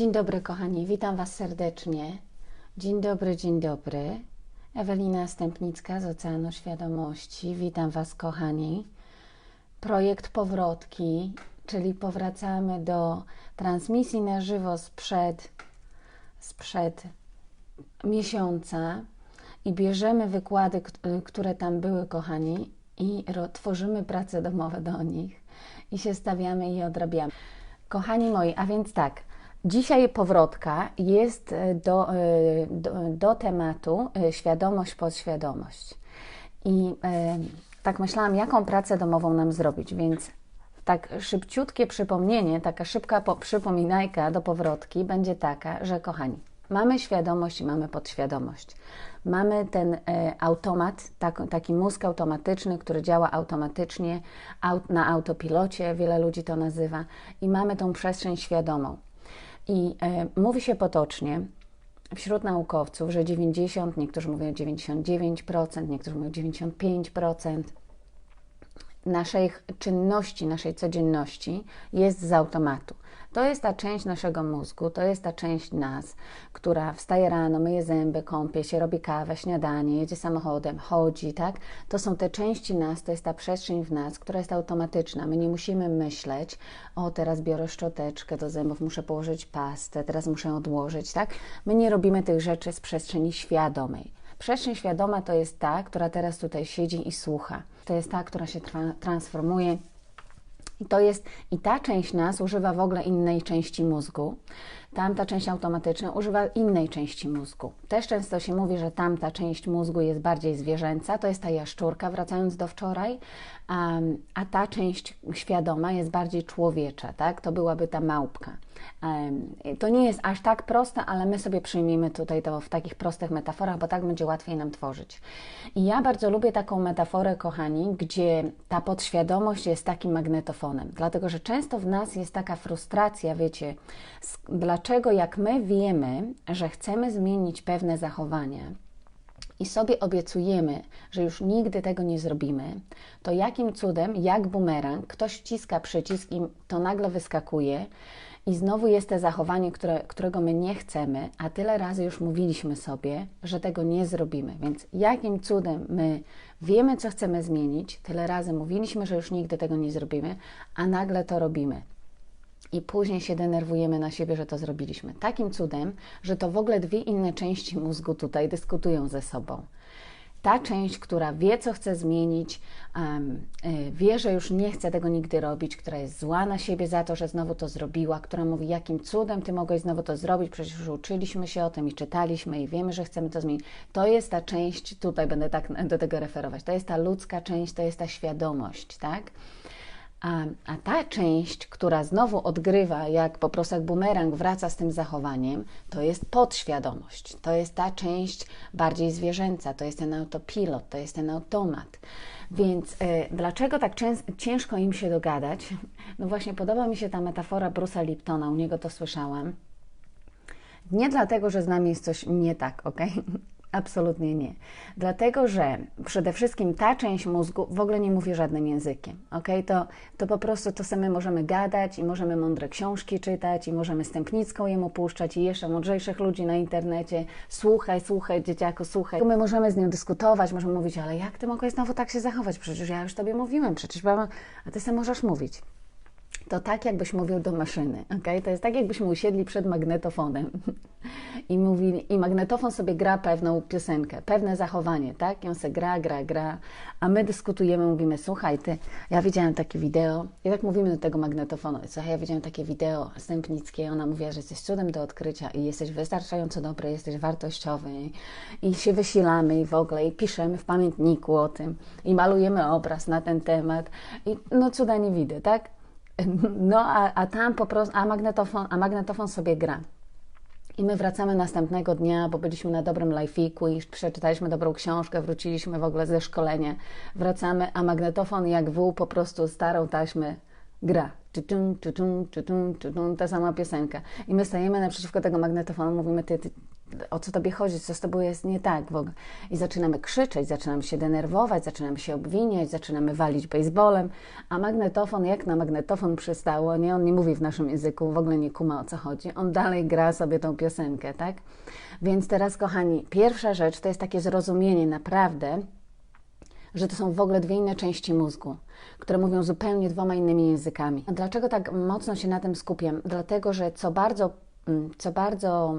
Dzień dobry, kochani, witam Was serdecznie. Dzień dobry, dzień dobry. Ewelina Stępnicka z Oceanu Świadomości. Witam Was, kochani. Projekt Powrotki, czyli powracamy do transmisji na żywo sprzed, sprzed miesiąca i bierzemy wykłady, które tam były, kochani, i tworzymy prace domowe do nich i się stawiamy i odrabiamy. Kochani moi, a więc tak, dzisiaj powrotka jest e, do, e, do, do tematu e, świadomość, podświadomość. I tak myślałam, jaką pracę domową nam zrobić, więc tak szybciutkie przypomnienie, taka szybka przypominajka do powrotki będzie taka, że kochani, mamy świadomość i mamy podświadomość. Mamy ten automat, tak, taki mózg automatyczny, który działa automatycznie aut, na autopilocie, wiele ludzi to nazywa, i mamy tą przestrzeń świadomą. I e, mówi się potocznie, wśród naukowców, że 90, niektórzy mówią 99%, niektórzy mówią 95% naszej czynności, naszej codzienności jest z automatu. To jest ta część naszego mózgu, to jest ta część nas, która wstaje rano, myje zęby, kąpie się, robi kawę, śniadanie, jedzie samochodem, chodzi, tak? To są te części nas, to jest ta przestrzeń w nas, która jest automatyczna. My nie musimy myśleć, o teraz biorę szczoteczkę do zębów, muszę położyć pastę, teraz muszę odłożyć, tak? My nie robimy tych rzeczy z przestrzeni świadomej. Przestrzeń świadoma to jest ta, która teraz tutaj siedzi i słucha. To jest ta, która się tra transformuje i to jest, i ta część nas używa w ogóle innej części mózgu. Tamta część automatyczna używa innej części mózgu. Też często się mówi, że tamta część mózgu jest bardziej zwierzęca, to jest ta jaszczurka, wracając do wczoraj, a, ta część świadoma jest bardziej człowiecza, tak? To byłaby ta małpka. To nie jest aż tak proste, ale my sobie przyjmijmy tutaj to w takich prostych metaforach, bo tak będzie łatwiej nam tworzyć. I ja bardzo lubię taką metaforę, kochani, gdzie ta podświadomość jest takim magnetofonem, dlatego że często w nas jest taka frustracja, wiecie, dlaczego jak my wiemy, że chcemy zmienić pewne zachowania, i sobie obiecujemy, że już nigdy tego nie zrobimy, to jakim cudem, jak bumerang, ktoś wciska przycisk i to nagle wyskakuje, i znowu jest to zachowanie, które, którego my nie chcemy, a tyle razy już mówiliśmy sobie, że tego nie zrobimy. Więc jakim cudem my wiemy, co chcemy zmienić, tyle razy mówiliśmy, że już nigdy tego nie zrobimy, a nagle to robimy. I później się denerwujemy na siebie, że to zrobiliśmy. Takim cudem, że to w ogóle dwie inne części mózgu tutaj dyskutują ze sobą ta część, która wie, co chce zmienić, um, wie, że już nie chce tego nigdy robić, która jest zła na siebie za to, że znowu to zrobiła, która mówi, jakim cudem ty mogłeś znowu to zrobić, przecież już uczyliśmy się o tym i czytaliśmy i wiemy, że chcemy to zmienić. To jest ta część, tutaj będę tak do tego referować, to jest ta ludzka część, to jest ta świadomość, tak? A, a, ta część, która znowu odgrywa, jak po prostu jak bumerang wraca z tym zachowaniem, to jest podświadomość. To jest ta część bardziej zwierzęca, to jest ten autopilot, to jest ten automat. Więc y, dlaczego tak ciężko im się dogadać? No właśnie, podoba mi się ta metafora Bruce'a Liptona, u niego to słyszałam. Nie dlatego, że z nami jest coś nie tak, ok? Absolutnie nie. Dlatego, że przede wszystkim ta część mózgu w ogóle nie mówi żadnym językiem. Okay? To, to po prostu to same możemy gadać i możemy mądre książki czytać i możemy stępnicką jemu puszczać i jeszcze mądrzejszych ludzi na internecie. Słuchaj, słuchaj, dzieciaku, słuchaj. My możemy z nią dyskutować, możemy mówić, ale jak ty mogłeś znowu tak się zachować? Przecież ja już tobie mówiłem, przecież a ty sobie możesz mówić to tak, jakbyś mówił do maszyny. Okay? To jest tak, jakbyśmy usiedli przed magnetofonem i, mówili, i magnetofon sobie gra pewną piosenkę, pewne zachowanie, tak? I on sobie gra, gra, gra, a my dyskutujemy, mówimy, słuchaj, ty, ja widziałem takie wideo, i tak mówimy do tego magnetofonu, słuchaj, ja widziałem takie wideo Stępnickie, ona mówiła, że jesteś cudem do odkrycia i jesteś wystarczająco dobry, jesteś wartościowy i się wysilamy i w ogóle, i piszemy w pamiętniku o tym, i malujemy obraz na ten temat i no cuda nie widzę, tak? No, a, a tam po prostu, a magnetofon, a magnetofon sobie gra. I my wracamy następnego dnia, bo byliśmy na dobrym lajfiku i przeczytaliśmy dobrą książkę, wróciliśmy w ogóle ze szkolenia. Wracamy, a magnetofon jak wół po prostu starą taśmę gra. Czytum, czytum, czytum, czytum, ta sama piosenka. I my stajemy naprzeciwko tego magnetofonu, mówimy, ty, ty, o co tobie chodzi, co z tobą jest nie tak w ogóle. I zaczynamy krzyczeć, zaczynamy się denerwować, zaczynamy się obwiniać, zaczynamy walić baseballem, a magnetofon, jak na magnetofon przystało, nie, on nie mówi w naszym języku, w ogóle nie kuma o co chodzi, on dalej gra sobie tą piosenkę, tak? Więc teraz, kochani, pierwsza rzecz to jest takie zrozumienie naprawdę, że to są w ogóle dwie inne części mózgu, które mówią zupełnie dwoma innymi językami. A dlaczego tak mocno się na tym skupiam? Dlatego, że co bardzo, mm, co bardzo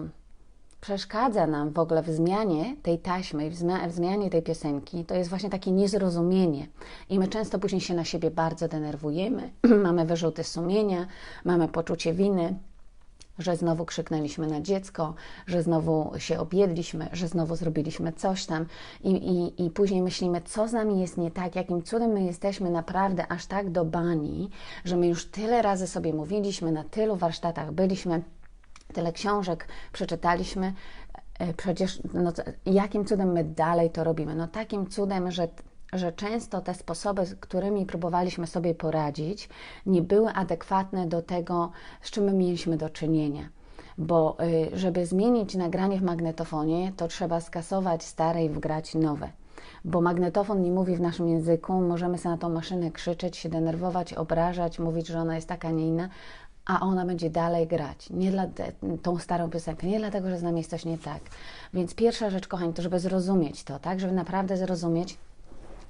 przeszkadza nam w ogóle w zmianie tej taśmy, w zmianie tej piosenki, to jest właśnie takie niezrozumienie. I my często później się na siebie bardzo denerwujemy, mamy wyrzuty sumienia, mamy poczucie winy że znowu krzyknęliśmy na dziecko, że znowu się objedliśmy, że znowu zrobiliśmy coś tam i, i, i później myślimy, co z nami jest nie tak, jakim cudem my jesteśmy naprawdę aż tak do bani, że my już tyle razy sobie mówiliśmy, na tylu warsztatach byliśmy, tyle książek przeczytaliśmy, e, przecież no, jakim cudem my dalej to robimy? No takim cudem, że że często te sposoby, którymi próbowaliśmy sobie poradzić, nie były adekwatne do tego, z czym my mieliśmy do czynienia. Bo y, żeby zmienić nagranie w magnetofonie, to trzeba skasować stare i wgrać nowe. Bo magnetofon nie mówi w naszym języku, możemy sobie na tą maszynę krzyczeć, się denerwować, obrażać, mówić, że ona jest taka, nie inna, a ona będzie dalej grać. Nie dla tą starą piosenkę, nie dlatego, że z nami jest coś nie tak. Więc pierwsza rzecz, kochani, to żeby zrozumieć to, tak? Żeby naprawdę zrozumieć,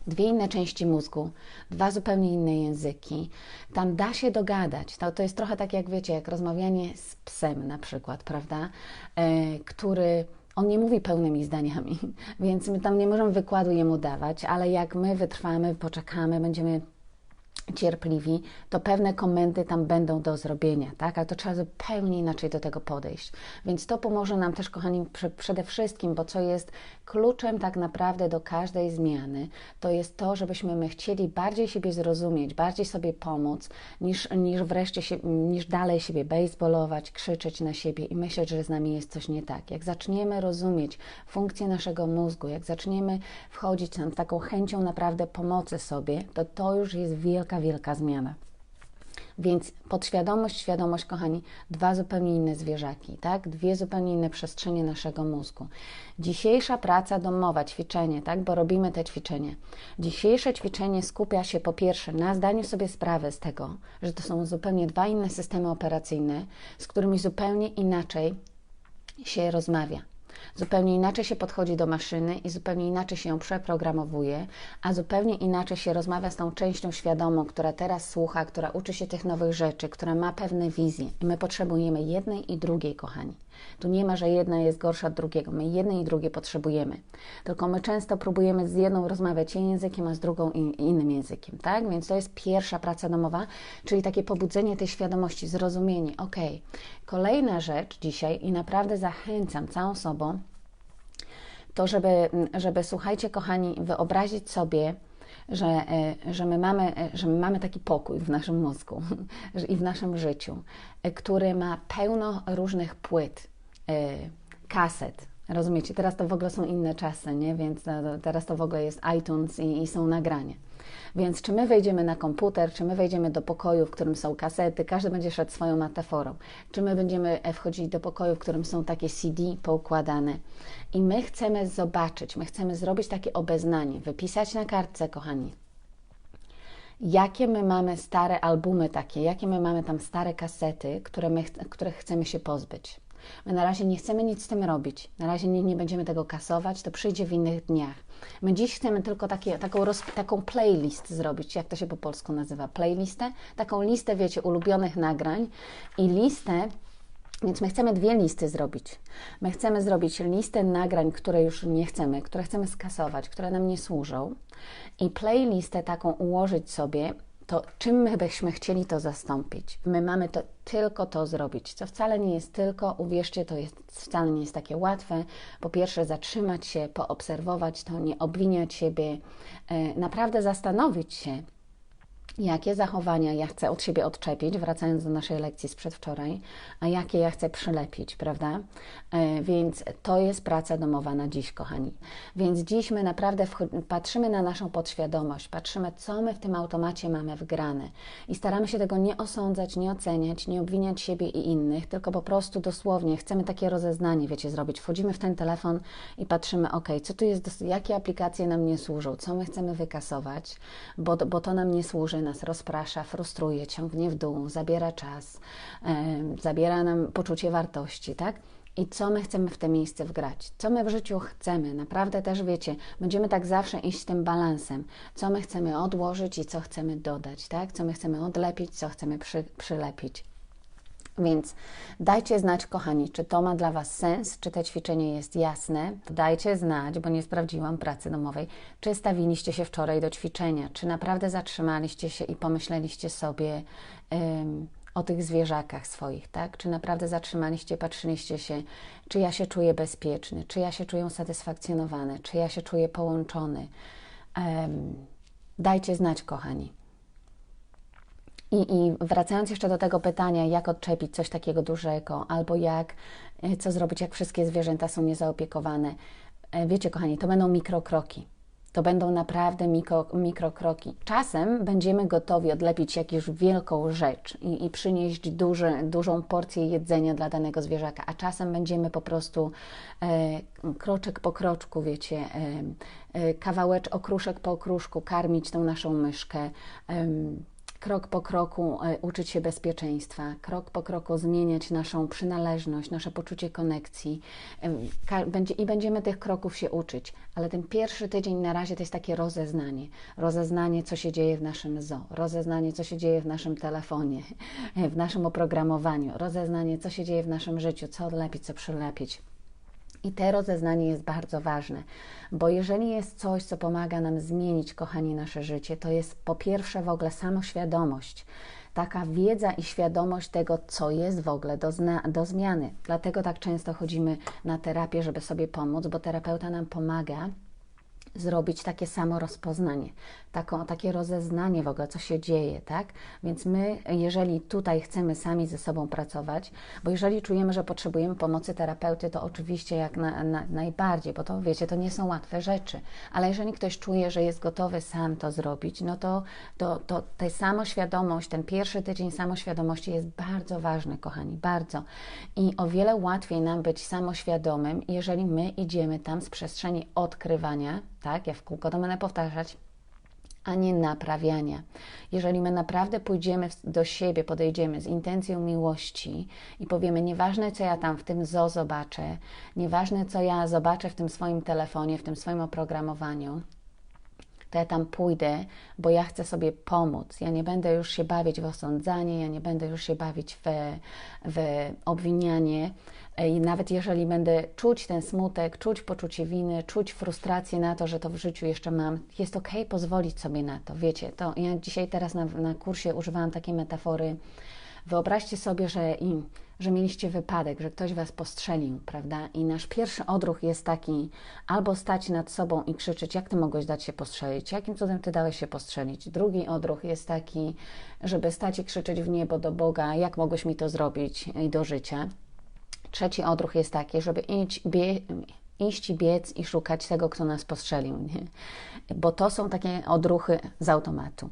dwie inne części mózgu, dwa zupełnie inne języki. Tam da się dogadać. To, to jest trochę tak, jak wiecie, jak rozmawianie z psem na przykład, prawda? E, który on nie mówi pełnymi zdaniami, więc my tam nie możemy wykładu jemu dawać, ale jak my wytrwamy, poczekamy, będziemy cierpliwi, to pewne komendy tam będą do zrobienia, tak? Ale to trzeba zupełnie inaczej do tego podejść. Więc to pomoże nam też, kochani, przede wszystkim, bo co jest kluczem tak naprawdę do każdej zmiany, to jest to, żebyśmy my chcieli bardziej siebie zrozumieć, bardziej sobie pomóc, niż, niż wreszcie się, niż dalej siebie baseballować, krzyczeć na siebie i myśleć, że z nami jest coś nie tak. Jak zaczniemy rozumieć funkcję naszego mózgu, jak zaczniemy wchodzić tam z taką chęcią naprawdę pomocy sobie, to to już jest wielka, wielka zmiana. Więc podświadomość, świadomość, kochani, dwa zupełnie inne zwierzaki, tak? Dwie zupełnie inne przestrzenie naszego mózgu. Dzisiejsza praca domowa, ćwiczenie, tak? Bo robimy te ćwiczenie. Dzisiejsze ćwiczenie skupia się po pierwsze na zdaniu sobie sprawy z tego, że to są zupełnie dwa inne systemy operacyjne, z którymi zupełnie inaczej się rozmawia. Zupełnie inaczej się podchodzi do maszyny i zupełnie inaczej się ją przeprogramowuje, a zupełnie inaczej się rozmawia z tą częścią świadomą, która teraz słucha, która uczy się tych nowych rzeczy, która ma pewne wizje. I my potrzebujemy jednej i drugiej, kochani. Tu nie ma, że jedna jest gorsza od drugiego. My jednej i drugiej potrzebujemy. Tylko my często próbujemy z jedną rozmawiać językiem, a z drugą innym językiem, tak? Więc to jest pierwsza praca domowa, czyli takie pobudzenie tej świadomości, zrozumienie. Ok, kolejna rzecz dzisiaj i naprawdę zachęcam całą sobą, to żeby, żeby słuchajcie, kochani, wyobrazić sobie, że, e, że, my mamy, e, że my mamy taki pokój w naszym mózgu i w naszym życiu, e, który ma pełno różnych płyt, kaset. Rozumiecie? Teraz to w ogóle są inne czasy, nie? Więc teraz to w ogóle jest iTunes i, i są nagrania. Więc czy my wejdziemy na komputer, czy my wejdziemy do pokoju, w którym są kasety, każdy będzie szedł swoją metaforą. Czy my będziemy wchodzić do pokoju, w którym są takie CD poukładane. I my chcemy zobaczyć, my chcemy zrobić takie obeznanie, wypisać na kartce, kochani, jakie my mamy stare albumy takie, jakie my mamy tam stare kasety, które my, których chcemy się pozbyć. My na razie nie chcemy nic z tym robić, na razie nie, nie będziemy tego kasować, to przyjdzie w innych dniach. My dziś chcemy tylko takie, taką, roz, taką playlist zrobić, jak to się po polsku nazywa, playlistę, taką listę, wiecie, ulubionych nagrań i listę, więc my chcemy dwie listy zrobić. My chcemy zrobić listę nagrań, które już nie chcemy, które chcemy skasować, które nam nie służą i playlistę taką ułożyć sobie to czym my byśmy chcieli to zastąpić? My mamy to, tylko to zrobić, co wcale nie jest tylko, uwierzcie, to jest, wcale nie jest takie łatwe. Po pierwsze, zatrzymać się, poobserwować to, nie obwiniać siebie, e, naprawdę zastanowić się, jakie zachowania ja chcę od siebie odczepić, wracając do naszej lekcji z przedwczoraj, a jakie ja chcę przylepić, prawda? E, więc to jest praca domowa na dziś, kochani. Więc dziś my naprawdę patrzymy na naszą podświadomość, patrzymy, co my w tym automacie mamy wgrane i staramy się tego nie osądzać, nie oceniać, nie obwiniać siebie i innych, tylko po prostu dosłownie chcemy takie rozeznanie, wiecie, zrobić. Wchodzimy w ten telefon i patrzymy, ok, co tu jest, jakie aplikacje nam nie służą, co my chcemy wykasować, bo, bo to nam nie służy, nas rozprasza, frustruje, ciągnie w dół, zabiera czas, zabiera nam poczucie wartości, tak? I co my chcemy w te miejsce wgrać? Co my w życiu chcemy? Naprawdę też wiecie, będziemy tak zawsze iść tym balansem. Co my chcemy odłożyć i co chcemy dodać, tak? Co my chcemy odlepić, co chcemy przy, przylepić. Więc dajcie znać, kochani, czy to ma dla Was sens, czy to ćwiczenie jest jasne. Dajcie znać, bo nie sprawdziłam pracy domowej, czy stawiliście się wczoraj do ćwiczenia, czy naprawdę zatrzymaliście się i pomyśleliście sobie o tych zwierzakach swoich, tak? Czy naprawdę zatrzymaliście, patrzyliście się, czy ja się czuję bezpieczny, czy ja się czuję usatysfakcjonowany, czy ja się czuję połączony. Dajcie znać, kochani. I, I wracając jeszcze do tego pytania, jak odczepić coś takiego dużego, albo jak, e, co zrobić, jak wszystkie zwierzęta są niezaopiekowane. E, wiecie, kochani, to będą mikrokroki. To będą naprawdę mikro, mikrokroki. Czasem będziemy gotowi odlepić jakąś wielką rzecz i, i przynieść duży, dużą porcję jedzenia dla danego zwierzaka, a czasem będziemy po prostu e, kroczek po kroczku, wiecie, e, e, kawałeczek, okruszek po okruszku karmić tą naszą myszkę. E, krok po kroku e, uczyć się bezpieczeństwa, krok po kroku zmieniać naszą przynależność, nasze poczucie konekcji i będziemy tych kroków się uczyć. Ale ten pierwszy tydzień na razie to jest takie rozeznanie. Rozeznanie, co się dzieje w naszym zoo, rozeznanie, co się dzieje w naszym telefonie, w naszym oprogramowaniu, rozeznanie, co się dzieje w naszym życiu, co odlepić, co przylepić. I te rozeznanie jest bardzo ważne, bo jeżeli jest coś, co pomaga nam zmienić, kochani, nasze życie, to jest po pierwsze w ogóle samoświadomość. Taka wiedza i świadomość tego, co jest w ogóle do, do zmiany. Dlatego tak często chodzimy na terapię, żeby sobie pomóc, bo terapeuta nam pomaga zrobić takie samo rozpoznanie, taką, takie rozeznanie w ogóle, co się dzieje, tak? Więc my, jeżeli tutaj chcemy sami ze sobą pracować, bo jeżeli czujemy, że potrzebujemy pomocy terapeuty, to oczywiście jak na, na, najbardziej, bo to wiecie, to nie są łatwe rzeczy, ale jeżeli ktoś czuje, że jest gotowy sam to zrobić, no to, to, to ta samoświadomość, ten pierwszy tydzień samoświadomości jest bardzo ważny, kochani, bardzo. I o wiele łatwiej nam być samoświadomym, jeżeli my idziemy tam z przestrzeni odkrywania, tak? Ja w kółko to będę powtarzać, a nie naprawiania. Jeżeli my naprawdę pójdziemy do siebie, podejdziemy z intencją miłości i powiemy, nieważne co ja tam w tym zo zobaczę, nieważne co ja zobaczę w tym swoim telefonie, w tym swoim oprogramowaniu, to ja tam pójdę, bo ja chcę sobie pomóc. Ja nie będę już się bawić w osądzanie, ja nie będę już się bawić w, w obwinianie, i nawet jeżeli będę czuć ten smutek, czuć poczucie winy, czuć frustrację na to, że to w życiu jeszcze mam, jest ok pozwolić sobie na to. Wiecie, to ja dzisiaj teraz na, na kursie używałam takiej metafory. Wyobraźcie sobie, że, im, że mieliście wypadek, że ktoś was postrzelił, prawda? I nasz pierwszy odruch jest taki, albo stać nad sobą i krzyczeć, jak ty mogłeś dać się postrzelić, jakim cudem ty dałeś się postrzelić. Drugi odruch jest taki, żeby stać i krzyczeć w niebo do Boga, jak mogłeś mi to zrobić i do życia. Trzeci odruch jest taki, żeby iść, bie, iść biec i szukać tego, kto nas postrzelił, nie? bo to są takie odruchy z automatu.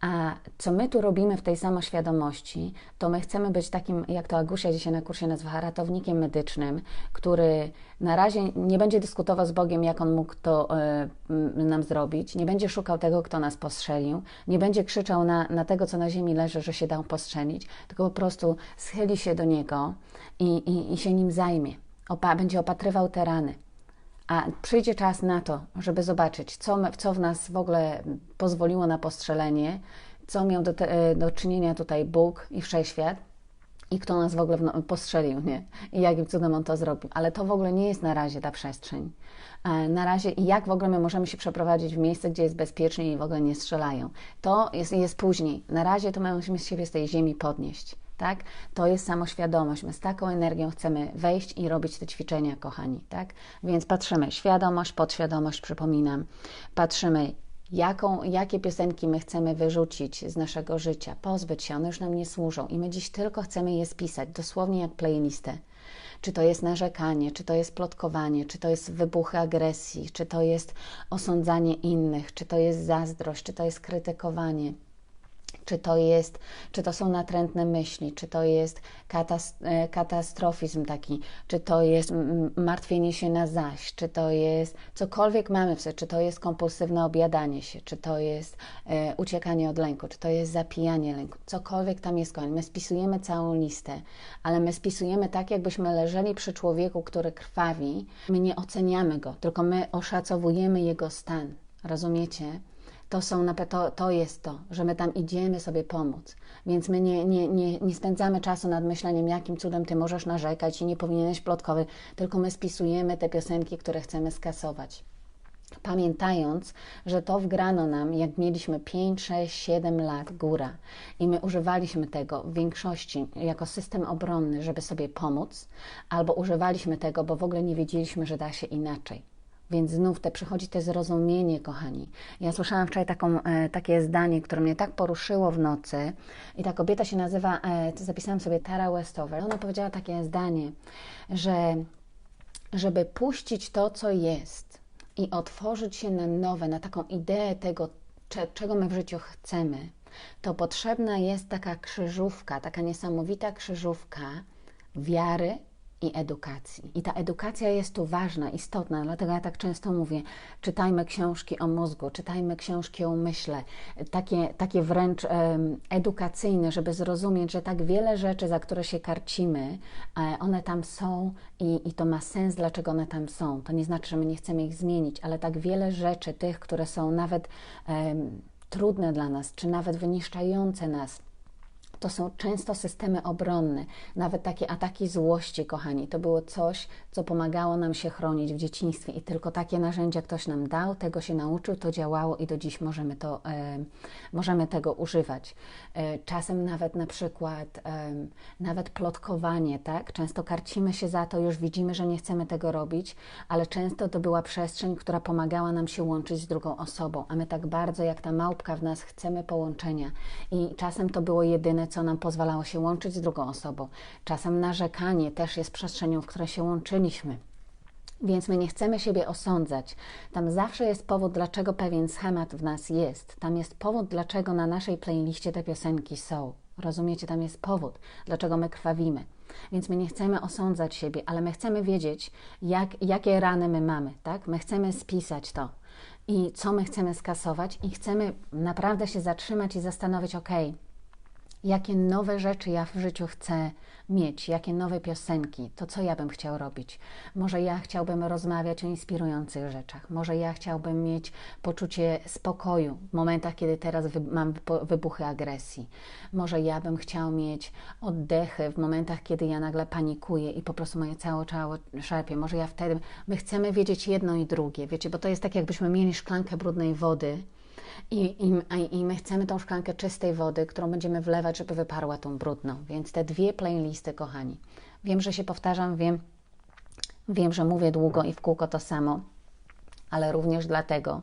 A co my tu robimy w tej samoświadomości, to my chcemy być takim, jak to Agusia dzisiaj na kursie nazywa, ratownikiem medycznym, który na razie nie będzie dyskutował z Bogiem, jak on mógł to y, nam zrobić, nie będzie szukał tego, kto nas postrzelił, nie będzie krzyczał na, na tego, co na ziemi leży, że się dał postrzelić, tylko po prostu schyli się do niego i, i, i się nim zajmie. Opa, będzie opatrywał te rany. A przyjdzie czas na to, żeby zobaczyć, co, co w nas w ogóle pozwoliło na postrzelenie, co miał do, te, do czynienia tutaj Bóg i wszechświat i kto nas w ogóle postrzelił, nie? I jakim cudem on to zrobił. Ale to w ogóle nie jest na razie ta przestrzeń. Na razie i jak w ogóle my możemy się przeprowadzić w miejsce, gdzie jest bezpiecznie i w ogóle nie strzelają. To jest, jest później. Na razie to my musimy siebie z tej ziemi podnieść tak? To jest samoświadomość. My z taką energią chcemy wejść i robić te ćwiczenia, kochani, tak? Więc patrzymy świadomość, podświadomość, przypominam. Patrzymy jaką, jakie piosenki my chcemy wyrzucić z naszego życia, pozbyć się, one już nam nie służą i my dziś tylko chcemy je spisać, dosłownie jak playlistę. Czy to jest narzekanie, czy to jest plotkowanie, czy to jest wybuchy agresji, czy to jest osądzanie innych, czy to jest zazdrość, czy to jest krytykowanie czy to jest, czy to są natrętne myśli, czy to jest e, katastrofizm taki, czy to jest martwienie się na zaś, czy to jest cokolwiek mamy w sobie, czy to jest kompulsywne objadanie się, czy to jest e, uciekanie od lęku, czy to jest zapijanie lęku, cokolwiek tam jest koń. My spisujemy całą listę, ale my spisujemy tak, jakbyśmy leżeli przy człowieku, który krwawi. My nie oceniamy go, tylko my oszacowujemy jego stan. Rozumiecie? To, są, to, to jest to, że my tam idziemy sobie pomóc. Więc my nie, nie, nie, nie spędzamy czasu nad myśleniem, jakim cudem ty możesz narzekać i nie powinieneś plotkowy, tylko my spisujemy te piosenki, które chcemy skasować. Pamiętając, że to wgrano nam, jak mieliśmy 5, 6, 7 lat góra i my używaliśmy tego w większości jako system obronny, żeby sobie pomóc, albo używaliśmy tego, bo w ogóle nie wiedzieliśmy, że da się inaczej. Więc znów te przychodzi te zrozumienie, kochani. Ja słyszałam wczoraj taką, e, takie zdanie, które mnie tak poruszyło w nocy. I ta kobieta się nazywa, e, zapisałam sobie Tara Westover. Ona powiedziała takie zdanie, że żeby puścić to, co jest i otworzyć się na nowe, na taką ideę tego, czego my w życiu chcemy, to potrzebna jest taka krzyżówka, taka niesamowita krzyżówka wiary, i edukacji. I ta edukacja jest tu ważna, istotna, dlatego ja tak często mówię: czytajmy książki o mózgu, czytajmy książki o umyśle, takie, takie wręcz edukacyjne, żeby zrozumieć, że tak wiele rzeczy, za które się karcimy, e, one tam są i, i to ma sens, dlaczego one tam są. To nie znaczy, że my nie chcemy ich zmienić, ale tak wiele rzeczy, tych, które są nawet trudne dla nas, czy nawet wyniszczające nas, to są często systemy obronne, nawet takie ataki złości, kochani. To było coś, co pomagało nam się chronić w dzieciństwie i tylko takie narzędzia ktoś nam dał, tego się nauczył, to działało i do dziś możemy, to, e, możemy tego używać. E, czasem nawet na przykład e, nawet plotkowanie, tak? Często karcimy się za to, już widzimy, że nie chcemy tego robić, ale często to była przestrzeń, która pomagała nam się łączyć z drugą osobą, a my tak bardzo jak ta małpka w nas chcemy połączenia i czasem to było jedyne, co nam pozwalało się łączyć z drugą osobą. Czasem narzekanie też jest przestrzenią, w której się łączyliśmy. Więc my nie chcemy siebie osądzać. Tam zawsze jest powód, dlaczego pewien schemat w nas jest. Tam jest powód, dlaczego na naszej playliście te piosenki są. Rozumiecie? Tam jest powód, dlaczego my krwawimy. Więc my nie chcemy osądzać siebie, ale my chcemy wiedzieć, jak, jakie rany my mamy, tak? My chcemy spisać to i co my chcemy skasować i chcemy naprawdę się zatrzymać i zastanowić, ok, jakie nowe rzeczy ja w życiu chcę mieć, jakie nowe piosenki, to co ja bym chciał robić. Może ja chciałbym rozmawiać o inspirujących rzeczach, może ja chciałbym mieć poczucie spokoju w momentach, kiedy teraz mam wybuchy agresji. Może ja bym chciał mieć oddechy w momentach, kiedy ja nagle panikuję i po prostu moje całe ciało szarpie. Może ja wtedy, my chcemy wiedzieć jedno i drugie, wiecie, bo to jest tak, jakbyśmy mieli szklankę brudnej wody i, i, I my chcemy tą szklankę czystej wody, którą będziemy wlewać, żeby wyparła tą brudną. Więc te dwie playlisty, kochani. Wiem, że się powtarzam, wiem, wiem, że mówię długo i w kółko to samo, ale również dlatego,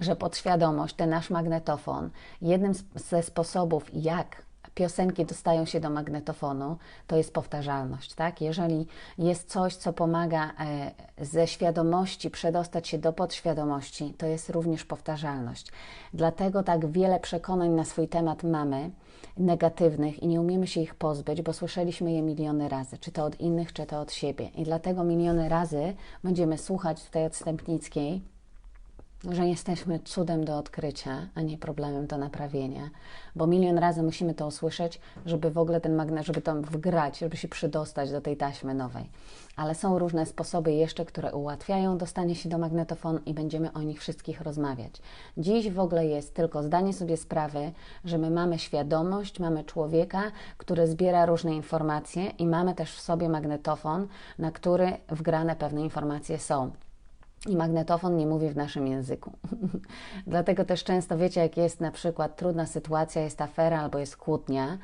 że podświadomość, ten nasz magnetofon, jednym ze sposobów, jak piosenki dostają się do magnetofonu, to jest powtarzalność. Tak? Jeżeli jest coś, co pomaga e, ze świadomości przedostać się do podświadomości, to jest również powtarzalność. Dlatego tak wiele przekonań na swój temat mamy, negatywnych i nie umiemy się ich pozbyć, bo słyszeliśmy je miliony razy, czy to od innych, czy to od siebie. I dlatego miliony razy będziemy słuchać tutaj od Stępnickiej że jesteśmy cudem do odkrycia, a nie problemem do naprawienia, bo milion razy musimy to usłyszeć, żeby w ogóle ten magnes, żeby tam wgrać, żeby się przydostać do tej taśmy nowej. Ale są różne sposoby jeszcze, które ułatwiają dostanie się do magnetofonu i będziemy o nich wszystkich rozmawiać. Dziś w ogóle jest tylko zdanie sobie sprawy, że my mamy świadomość, mamy człowieka, który zbiera różne informacje i mamy też w sobie magnetofon, na który wgrane pewne informacje są i magnetofon nie mówi w naszym języku. Dlatego też często wiecie, jak jest na przykład trudna sytuacja, jest afera albo jest kłótnia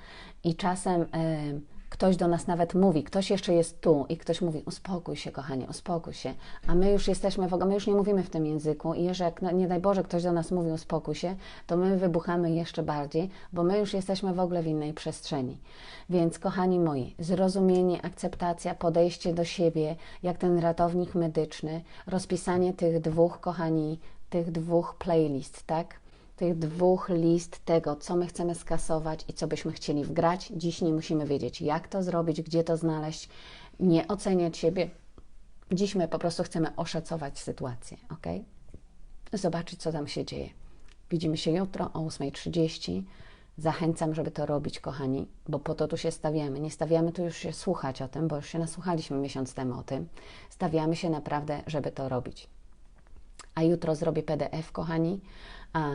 i czasem y, ktoś do nas nawet mówi, ktoś jeszcze jest tu i ktoś mówi, uspokój się, kochanie, uspokój się, a my już jesteśmy w ogóle, my już nie mówimy w tym języku i jeżeli, no, nie daj Boże, ktoś do nas mówi, uspokój się, to my wybuchamy jeszcze bardziej, bo my już jesteśmy w ogóle w innej przestrzeni. Więc, kochani moi, zrozumienie, akceptacja, podejście do siebie, jak ten ratownik medyczny, rozpisanie tych dwóch, kochani, tych dwóch playlist, tak? Tych dwóch list tego, co my chcemy skasować i co byśmy chcieli wgrać. Dziś nie musimy wiedzieć, jak to zrobić, gdzie to znaleźć, nie oceniać siebie. Dziś my po prostu chcemy oszacować sytuację, ok? Zobaczyć, co tam się dzieje. Widzimy się jutro o 8.30. Zachęcam, żeby to robić, kochani, bo po to tu się stawiamy. Nie stawiamy tu już się słuchać o tym, bo już się nasłuchaliśmy miesiąc temu o tym. Stawiamy się naprawdę, żeby to robić. A jutro zrobię PDF, kochani. A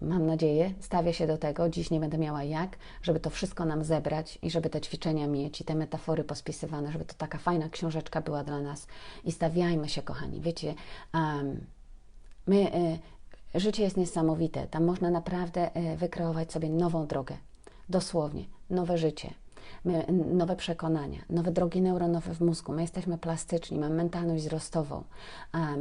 mam nadzieję, stawię się do tego, dziś nie będę miała jak, żeby to wszystko nam zebrać i żeby te ćwiczenia mieć i te metafory pospisywane, żeby to taka fajna książeczka była dla nas. I stawiajmy się, kochani. Wiecie, um, my, y, życie jest niesamowite. Tam można naprawdę y, wykreować sobie nową drogę. Dosłownie, nowe życie my, nowe przekonania, nowe drogi neuronowe w mózgu. My jesteśmy plastyczni, mamy mentalność wzrostową,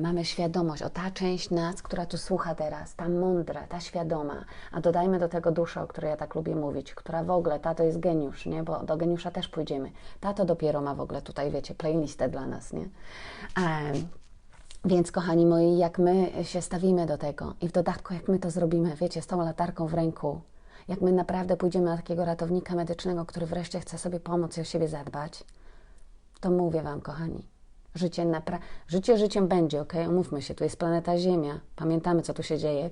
mamy świadomość, o ta część nas, która tu słucha teraz, ta mądra, ta świadoma, a dodajmy do tego duszę, o której ja tak lubię mówić, która w ogóle, ta to jest geniusz, nie? bo do geniusza też pójdziemy. Ta to dopiero ma w ogóle tutaj, wiecie, playlistę dla nas, nie? Więc, kochani moi, jak my się stawimy do tego i w dodatku, jak my to zrobimy, wiecie, z tą latarką w ręku, jak my naprawdę pójdziemy na takiego ratownika medycznego, który wreszcie chce sobie pomóc i o siebie zadbać, to mówię Wam, kochani, życie, napra- życie życiem będzie, ok? Umówmy się, tu jest planeta Ziemia, pamiętamy, co tu się dzieje,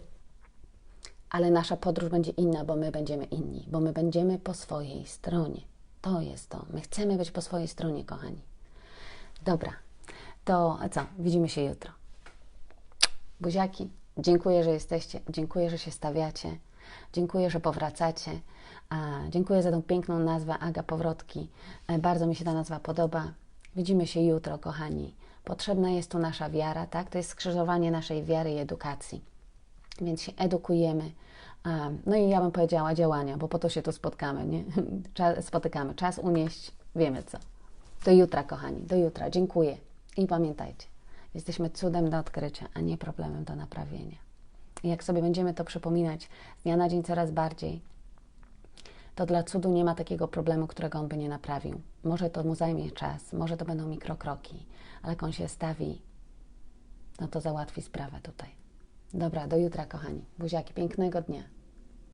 ale nasza podróż będzie inna, bo my będziemy inni, bo my będziemy po swojej stronie. To jest to. My chcemy być po swojej stronie, kochani. Dobra, to co? Widzimy się jutro. Buziaki, dziękuję, że jesteście, dziękuję, że się stawiacie. Dziękuję, że powracacie. Dziękuję za tą piękną nazwę Aga Powrotki. E, bardzo mi się ta nazwa podoba. Widzimy się jutro, kochani. Potrzebna jest tu nasza wiara, tak? To jest skrzyżowanie naszej wiary i edukacji. Więc się edukujemy. No i ja bym powiedziała działania, bo po to się tu spotkamy, nie? spotykamy. Czas unieść, wiemy co. Do jutra, kochani, do jutra. Dziękuję. I pamiętajcie, jesteśmy cudem do odkrycia, a nie problemem do naprawienia. I jak sobie będziemy to przypominać z dnia na dzień coraz bardziej, to dla cudu nie ma takiego problemu, którego on by nie naprawił. Może to mu zajmie czas, może to będą mikrokroki, ale jak on się stawi, no to załatwi sprawę tutaj. Dobra, do jutra, kochani. Buziaki, pięknego dnia.